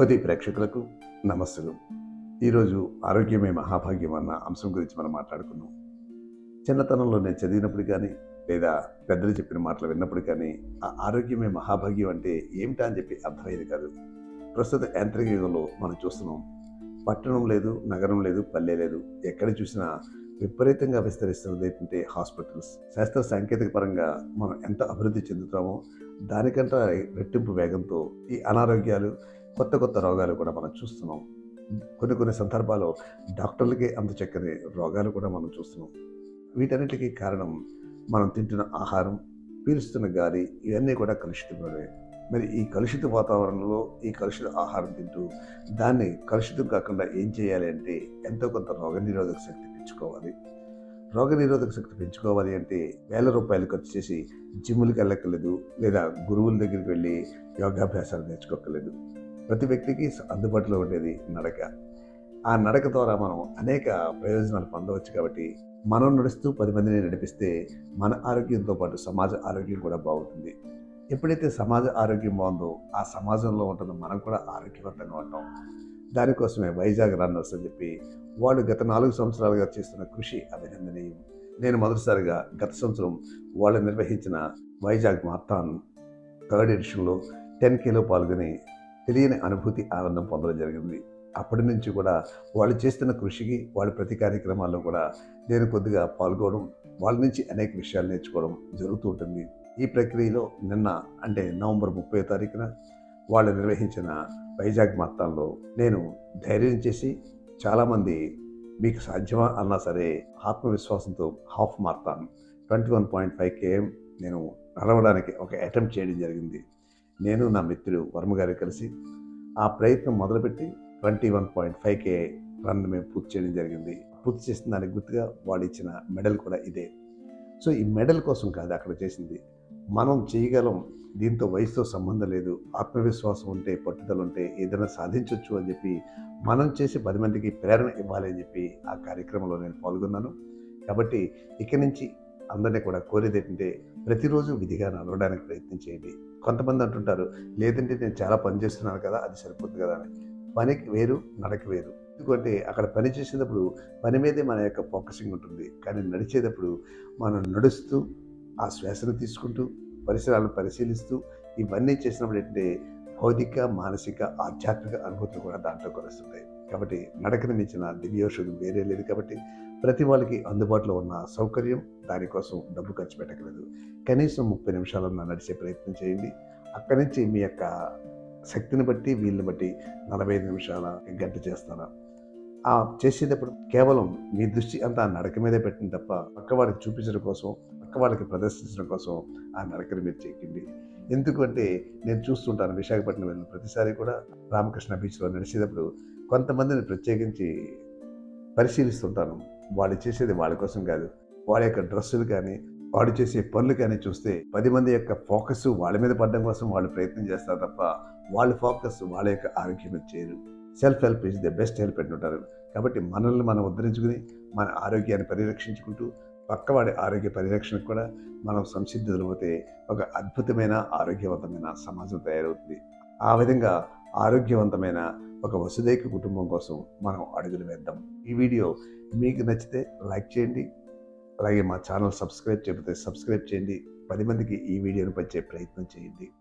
యువతి ప్రేక్షకులకు నమస్సులు. ఈరోజు ఆరోగ్యమే మహాభాగ్యం అన్న అంశం గురించి మనం మాట్లాడుకున్నాం. చిన్నతనంలో నేను చదివినప్పుడు కానీ లేదా పెద్దలు చెప్పిన మాటలు విన్నప్పుడు కానీ ఆ ఆరోగ్యమే మహాభాగ్యం అంటే ఏమిటా అని చెప్పి అర్థమయ్యేది కాదు. ప్రస్తుత యాంత్రిక యుగంలో మనం చూస్తున్నాం. పట్టణం లేదు నగరం లేదు పల్లె లేదు. ఎక్కడ చూసినా విపరీతంగా విస్తరిస్తున్నది ఏంటంటే హాస్పిటల్స్. శాస్త్ర సాంకేతిక పరంగా మనం ఎంత అభివృద్ధి చెందుతామో దానికంటే రెట్టింపు వేగంతో ఈ అనారోగ్యాలు కొత్త కొత్త రోగాలు కూడా మనం చూస్తున్నాం. కొన్ని కొన్ని సందర్భాల్లో డాక్టర్లకే అంత చక్కని రోగాలు కూడా మనం చూస్తున్నాం. వీటన్నిటికీ కారణం మనం తింటున్న ఆహారం పీలుస్తున్న గాలి ఇవన్నీ కూడా కలుషితమైనవే. మరి ఈ కలుషిత వాతావరణంలో ఈ కలుషిత ఆహారం తింటూ దాన్ని కలుషితం కాకుండా ఏం చేయాలి అంటే ఎంతో కొంత రోగనిరోధక శక్తి పెంచుకోవాలి. రోగనిరోధక శక్తి పెంచుకోవాలి అంటే వేల రూపాయలు ఖర్చు చేసి జిమ్లకు వెళ్ళక్కర్లేదు లేదా గురువుల దగ్గరికి వెళ్ళి యోగాభ్యాసాలు నేర్చుకోకర్లేదు ప్రతి వ్యక్తికి అందుబాటులో ఉండేది నడక. ఆ నడక ద్వారా మనం అనేక ప్రయోజనాలు పొందవచ్చు కాబట్టి మనం నడుస్తూ పది మందిని నడిపిస్తే మన ఆరోగ్యంతో పాటు సమాజ ఆరోగ్యం కూడా బాగుంటుంది. ఎప్పుడైతే సమాజ ఆరోగ్యం బాగుందో ఆ సమాజంలో ఉంటుందో మనం కూడా ఆరోగ్యవంతంగా ఉంటాం. దానికోసమే వైజాగ్ రన్నర్స్ అని చెప్పి వాళ్ళు గత నాలుగు సంవత్సరాలుగా చేస్తున్న కృషి అభినందనీయం. నేను మొదటిసారిగా గత సంవత్సరం వాళ్ళు నిర్వహించిన వైజాగ్ మార్థాన్ థర్డ్ ఎడిషన్లో టెన్ కేలో పాల్గొని తెలియని అనుభూతి ఆనందం పొందడం జరిగింది. అప్పటి నుంచి కూడా వాళ్ళు చేస్తున్న కృషికి వాళ్ళ ప్రతి కార్యక్రమాల్లో కూడా నేను కొద్దిగా పాల్గొనడం వాళ్ళ నుంచి అనేక విషయాలు నేర్చుకోవడం జరుగుతూ ఉంటుంది. ఈ ప్రక్రియలో నిన్న అంటే నవంబర్ ముప్పై తారీఖున వాళ్ళు నిర్వహించిన వైజాగ్ మార్తాల్లో నేను ధైర్యం చేసి చాలామంది మీకు సాధ్యమా అన్నా సరే ఆత్మవిశ్వాసంతో half marathon. Twenty one point five KM నేను నడవడానికి ఒక అటెంప్ట్ చేయడం జరిగింది. నేను నా మిత్రుడు వర్మగారి కలిసి ఆ ప్రయత్నం మొదలుపెట్టి twenty one point five K run మేము పూర్తి చేయడం జరిగింది. పూర్తి చేసిన దానికి గుర్తుగా వాళ్ళు ఇచ్చిన మెడల్ కూడా ఇదే. సో ఈ మెడల్ కోసం కాదు అక్కడ చేసింది. మనం చేయగలం దీంతో వయసుతో సంబంధం లేదు ఆత్మవిశ్వాసం ఉంటే పట్టుదల ఉంటే ఏదైనా సాధించవచ్చు అని చెప్పి మనం చేసి పది మందికి ప్రేరణ ఇవ్వాలి అని చెప్పి ఆ కార్యక్రమంలో నేను పాల్గొన్నాను. కాబట్టి ఇక్కడి నుంచి అందరినీ కూడా కోరేది ఏంటంటే ప్రతిరోజు విధిగా నడవడానికి ప్రయత్నం చేయండి. కొంతమంది అంటుంటారు లేదంటే నేను చాలా పని చేస్తున్నాను కదా అది సరిపోతుంది కదా అని. పనికి వేరు నడక వేరు. ఎందుకంటే అక్కడ పని చేసేటప్పుడు పని మీదే మన యొక్క ఫోకసింగ్ ఉంటుంది. కానీ నడిచేటప్పుడు మనం నడుస్తూ ఆ శ్వాసను తీసుకుంటూ పరిసరాలను పరిశీలిస్తూ ఇవన్నీ చేసినప్పుడు ఏంటంటే భౌతిక మానసిక ఆధ్యాత్మిక అనుభూతులు కూడా దాంట్లో కొలుస్తుంటాయి కాబట్టి నడకను మించిన దివ్యోషధం వేరే లేదు కాబట్టి ప్రతి వాళ్ళకి అందుబాటులో ఉన్న సౌకర్యం దానికోసం డబ్బు ఖర్చు పెట్టగలదు కనీసం ముప్పై నిమిషాలన్నా నడిచే ప్రయత్నం చేయండి. అక్కడి నుంచి మీ యొక్క శక్తిని బట్టి వీళ్ళని బట్టి నలభై ఐదు నిమిషాల గంట చేస్తారా? ఆ చేసేటప్పుడు కేవలం మీ దృష్టి అంతా ఆ నడక మీదే పెట్టిన తప్ప పక్కవాడికి చూపించడం కోసం పక్కవాడికి ప్రదర్శించడం కోసం ఆ నడకని మీరు చెక్కింది ఎందుకంటే నేను చూస్తుంటాను విశాఖపట్నం వెళ్ళిన ప్రతిసారి కూడా రామకృష్ణ బీచ్లో నడిచేటప్పుడు కొంతమందిని ప్రత్యేకించి పరిశీలిస్తుంటాను. వాళ్ళు చేసేది వాళ్ళ కోసం కాదు. వాళ్ళ యొక్క డ్రెస్సులు కానీ వాడు చేసే పనులు కానీ చూస్తే పది మంది యొక్క ఫోకస్ వాళ్ళ మీద పడడం కోసం వాళ్ళు ప్రయత్నం చేస్తారు తప్ప వాళ్ళ ఫోకస్ వాళ్ళ యొక్క ఆరోగ్యం మీద చేయరు. Self help is the best help అంటుంటారు. కాబట్టి మనల్ని మనం ఉద్ధరించుకుని మన ఆరోగ్యాన్ని పరిరక్షించుకుంటూ పక్కవాడి ఆరోగ్య పరిరక్షణకు కూడా మనం సంసిద్ధులవుతే ఒక అద్భుతమైన ఆరోగ్యవంతమైన సమాజం తయారవుతుంది. ఆ విధంగా ఆరోగ్యవంతమైన ఒక వసుదైక కుటుంబం కోసం మనం అడుగులు వేద్దాం. ఈ వీడియో మీకు నచ్చితే లైక్ చేయండి. అలాగే మా ఛానల్ సబ్స్క్రైబ్ చేయకపోతే సబ్స్క్రైబ్ చేయండి. పది మందికి ఈ వీడియోను పంచే ప్రయత్నం చేయండి.